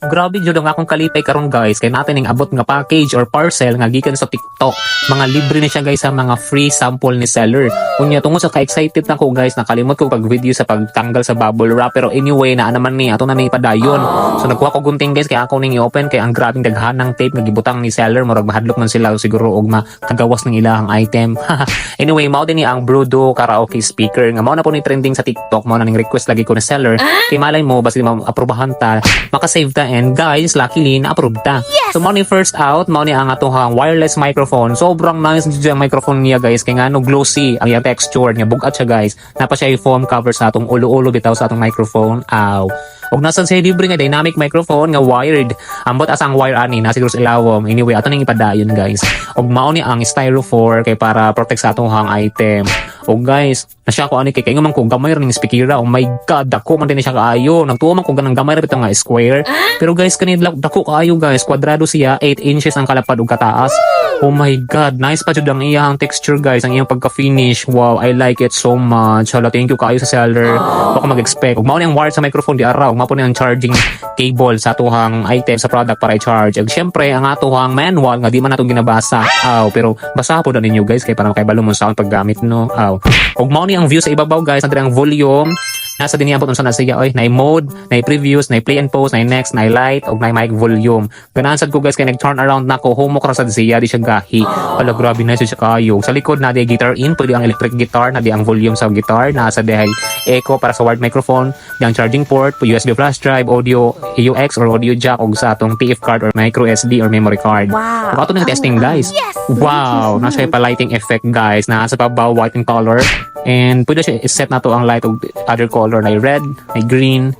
Grabe jud ang akong kalipay karon guys kay natin ning abot nga package or parcel nga gikan sa TikTok. Mga libre na siya guys sa mga free sample ni seller. Unya tungod sa ka-excited na ko guys nakalimot ko pag video sa pagtanggal sa bubble wrap pero anyway na naman ni ato na may padayon. So nagkuha ko gunting guys kay ako ning i-open kay ang grabing daghanang tape nga gibutang ni seller murag mahadlok man sila siguro og makagawas ng ilahang item. anyway mao din ni ang Brudo karaoke speaker nga mao na po ni trending sa TikTok mao na ning request lagi ko ni seller. Kay malay mo basta ma-aprobahan ta makasave ta and guys luckily na-approve ta. So mao ni first out mao ni ang atohang wireless microphone. Sobrang nice jud ang microphone niya guys kay ngano glossy ang iyang texture niya bugat siya guys. Napa siya yung foam cover sa atong ulo-ulo bitaw sa atong microphone. Aw. Og nasan siya libre nga dynamic microphone nga wired. Ambot asa ang wire ani na siguro sa ilawom. Anyway, ato ning ipadayon guys. Og mao ni ang styrofoam kay para protect sa atong item. Og guys, nasya ko ani kay kay man ko gamay ring speakera. Oh my god, dako man din siya kaayo. Nagtuo man ko ganang gamay ra nga square. Pero guys, kani dak- dako kaayo guys. Kwadrado siya, 8 inches ang kalapad ug kataas. Oh my god, nice pa jud ang iyang texture guys, ang iyang pagka-finish. Wow, I like it so much. Hala, thank you kaayo sa seller. Baka mag-expect. Ug mao ni ang wire sa microphone di araw, mao ang charging cable sa atuhang item sa product para i-charge. Ug syempre, ang atuhang manual nga di man nato ginabasa. Aw, pero basa po na ninyo guys kay para makaibalo mo sa akong paggamit no. Aw. Ug mao ni ang view sa ibabaw guys, nandiyan ang volume, nasa din niya sa nasa oy na mode na previews na play and pause na next na light og na mic volume. Ganahan sad ko guys kay nag turn around na ko. Humok ra sad siya. Di siya gahi. Wala grabe na siya kayo. Sa likod na di guitar in pwede ang electric guitar na di ang volume sa guitar. Nasa di echo para sa wired microphone ang charging port USB flash drive audio AUX or audio jack og sa atong TF card or micro SD or memory card. Wow. Ug ato nang testing guys. wow. Nasa pa lighting effect guys. Nasa pa ba white in color. And pwede siya set na to ang light og other color. Na red na green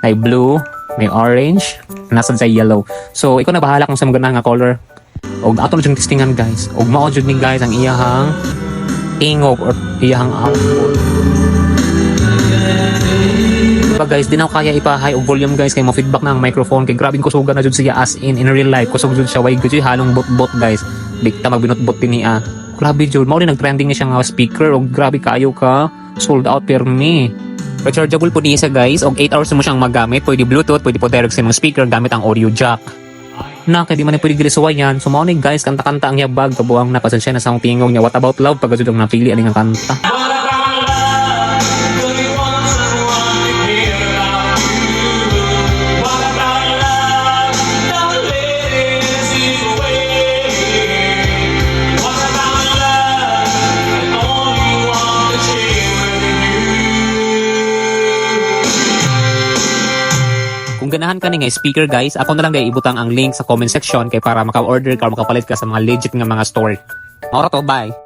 na blue may orange. Nasa sa yellow. So ikaw na bahala kung sa mga nga color. Og ato na yung testingan guys. Og mao jud ni guys ang iyahang tingog or iyahang output Diba guys, di na kaya ipa-high og volume guys kay mo feedback na ang microphone kay grabing kusugan na jud siya as in in real life kusog jud siya way gud halong bot-bot guys. Bigta magbinot-bot din niya. Grabe jud, mao ni nag-trending ni siya nga speaker og grabe kayo ka sold out per me. Rechargeable po niya guys og 8 hours mo siyang magamit. Pwede Bluetooth, pwede po direct sa imong speaker gamit ang audio jack. Na, kaya di man pwede gilisuwa yan. So, mao ni guys, kanta-kanta ang yabag. Kabuang napasensya na sa akong tingog niya. What about love? Pagkasud ang napili aning ang kanta. Kung ganahan ka nga speaker guys, ako na lang dahil ibutang ang link sa comment section kay para maka-order ka or makapalit ka sa mga legit nga mga store. Ora to, bye!